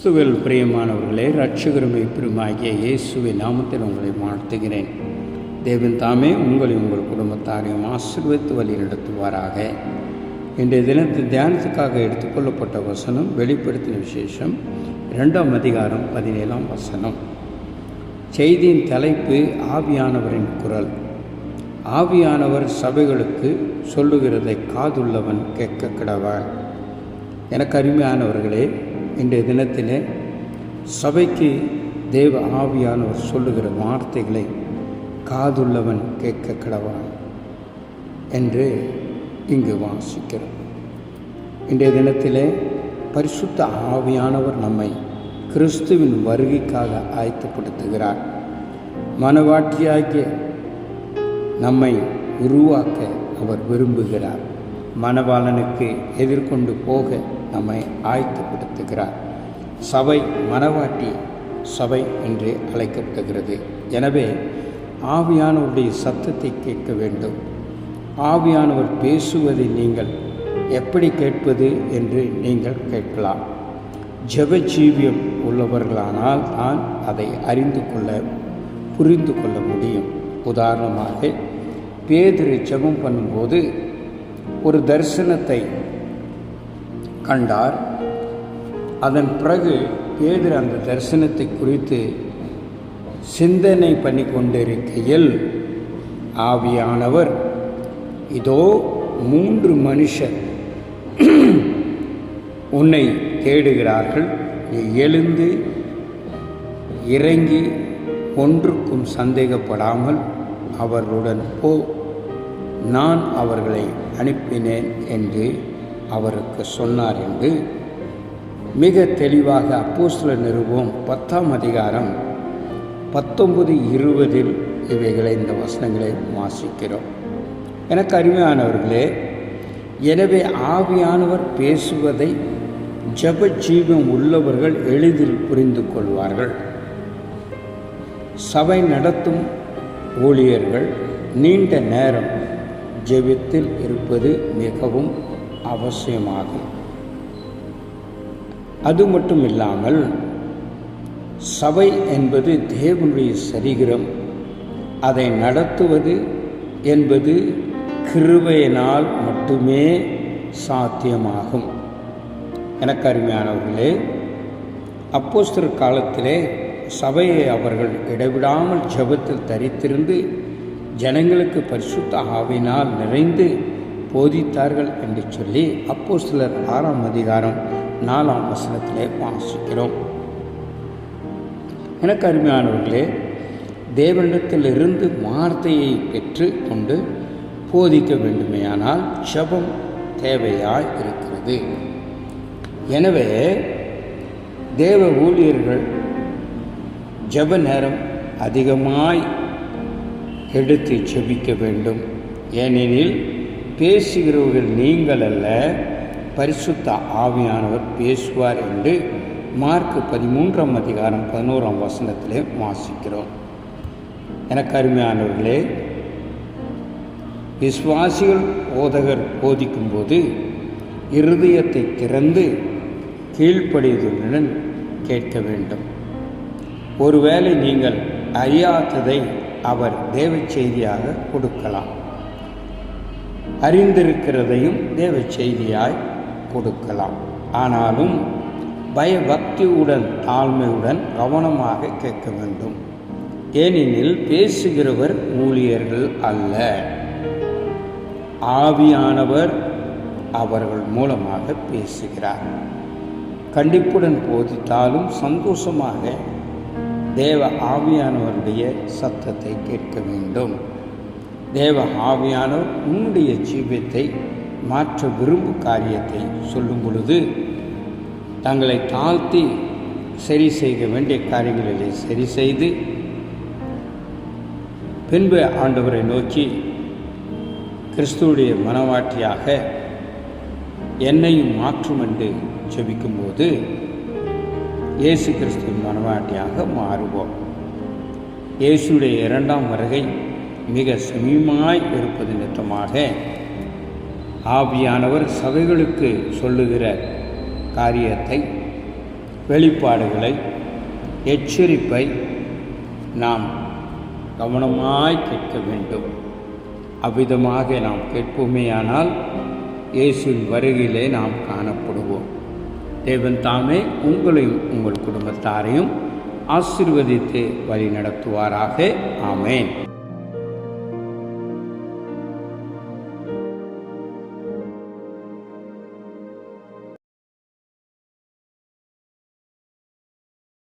கிறிஸ்துவில் பிரியமானவர்களே ரட்சகருமை பெருமாகிய இயேசுவை நாமத்தில் உங்களை வாழ்த்துகிறேன். தேவன் தாமே உங்களை உங்கள் குடும்பத்தாரையும் ஆசீர்வதித்து வழி நடத்துவாராக இன்றைய தினத்து தியானத்துக்காக எடுத்துக்கொள்ளப்பட்ட வசனம் வெளிப்படுத்தின விசேஷம் இரண்டாம் அதிகாரம் பதினேழாம் வசனம். செய்தியின் தலைப்பு ஆவியானவரின் குரல். ஆவியானவர் சபைகளுக்கு சொல்லுகிறதை காதுள்ளவன் கேட்க கிடவாள் எனக்கு அருமையானவர்களே இன்றைய தினத்திலே சபைக்கு தேவ ஆவியானவர் சொல்லுகிற வார்த்தைகளை காதுள்ளவன் கேட்க கடவான் என்று இங்கு வாசிக்கிறோம். இன்றைய தினத்திலே பரிசுத்த ஆவியானவர் நம்மை கிறிஸ்துவின் வருகைக்காக ஆயத்தப்படுத்துகிறார். மனவாட்டியாகிய நம்மை உருவாக்க அவர் விரும்புகிறார். மணவாளனுக்கு எதிர்கொண்டு போக நம்மை ஆயத்தப்படுத்துகிறார். சபை மனவாட்டி சபை என்று அழைக்கப்படுகிறது. எனவே ஆவியானவருடைய சத்தத்தை கேட்க வேண்டும். ஆவியானவர் பேசுவதை நீங்கள் எப்படி கேட்பது என்று நீங்கள் கேட்கலாம். ஜெபஜீவியம் உள்ளவர்களானால் தான் அதை அறிந்து கொள்ள புரிந்து கொள்ள முடியும். உதாரணமாக பேதிரு ஜெபம் பண்ணும்போது ஒரு தரிசனத்தை கண்டார். அதன் பிறகு பேதர் அந்த தரிசனத்தை குறித்து சிந்தனை பண்ணி கொண்டிருக்கையில் ஆவியானவர் இதோ மூன்று மனுஷர் உன்னை தேடுகிறார்கள். நீ எழுந்து இறங்கி ஒன்றுக்கும் சந்தேகப்படாமல் அவர்களுடன் போ. நான் அவர்களை அனுப்பினேன் என்று அவருக்கு சொன்னார் என்று மிக தெளிவாக அப்போஸ்ல நிறுவோம் பத்தாம் அதிகாரம் பத்தொன்பது இருபதில் இவைகளை இந்த வசனங்களை வாசிக்கிறோம். எனக்கு அருமையானவர்களே எனவே ஆவியானவர் பேசுவதை ஜப ஜீவம் உள்ளவர்கள் எளிதில் புரிந்து கொள்வார்கள். சபை நடத்தும் ஊழியர்கள் நீண்ட நேரம் ஜெபத்தில் இருப்பது மிகவும் அவசியமாகும். அது மட்டும் இல்லாமல் சபை என்பது தேவனுடைய சரீரம் அதை நடத்துவது என்பது கிருபையினால் மட்டுமே சாத்தியமாகும். எனக்கு அருமையானவர்களே அப்போஸ்தர் காலத்திலே சபையை அவர்கள் இடைவிடாமல் ஜபத்தில் தரித்திருந்து ஜனங்களுக்கு பரிசுத்த ஆவினால் நிறைந்து போதித்தார்கள் என்று சொல்லி அப்போ சிலர் ஆறாம் அதிகாரம் நாலாம் வசனத்திலே வாசிக்கிறோம். எனக்கு அருமையானவர்களே தேவனிடத்திலிருந்து வார்த்தையை பெற்று கொண்டு போதிக்க வேண்டுமேயானால் ஜபம் தேவையாய் இருக்கிறது. எனவே தேவ ஊழியர்கள் ஜப நேரம் அதிகமாய் எடுத்து ஜபிக்க வேண்டும். ஏனெனில் பேசுகிறவர்கள் நீங்கள் அல்ல பரிசுத்த ஆவியானவர் பேசுவார் என்று மார்க் பதிமூன்றாம் அதிகாரம் பதினோராம் வசனத்திலே வாசிக்கிறோம். எனக்கு அருமையானவர்களே விஸ்வாசிகள் போதகர் போதிக்கும்போது இருதயத்தை திறந்து கீழ்ப்படியதுடன் கேட்க வேண்டும். ஒருவேளை நீங்கள் அறியாததை அவர் தேவ செய்தியாக கொடுக்கலாம். அறிந்திருக்கிறதையும் தேவ செய்தியாய் கொடுக்கலாம். ஆனாலும் பயபக்தியுடன் தாழ்மையுடன் கவனமாக கேட்க வேண்டும். ஏனெனில் பேசுகிறவர் ஊழியர்கள் அல்ல. ஆவியானவர் அவர்கள் மூலமாக பேசுகிறார். கண்டிப்புடன் போதித்தாலும் சந்தோஷமாக தேவ ஆவியானவருடைய சத்தத்தை கேட்க வேண்டும். தேவ ஆவியானவர் உன்னுடைய ஜீவியத்தை மாற்ற விரும்பும் காரியத்தை சொல்லும் பொழுது தங்களை தாழ்த்தி சரி செய்ய வேண்டிய காரியங்களிலே சரி செய்து பின்பு ஆண்டவரை நோக்கி கிறிஸ்துவுடைய மனவாட்டியாக என்னையும் மாற்றும் என்று ஜெபிக்கும்போது இயேசு கிறிஸ்துவின் மனவாட்டியாக மாறுவோம். இயேசுடைய இரண்டாம் வருகை மிக சமீபமாய் இருப்பது நித்தமாக. ஆவியானவர் சபைகளுக்கு சொல்லுகிற காரியத்தை வெளிப்பாடுகளை எச்சரிப்பை நாம் கவனமாய் கேட்க வேண்டும். அவ்விதமாக நாம் கேட்போமேயானால் இயேசுவின் வருகையிலே நாம் காணப்படுவோம். தேவன் தாமே உங்களையும் உங்கள் குடும்பத்தாரையும் ஆசிர்வதித்து வழி நடத்துவாராக ஆமேன்.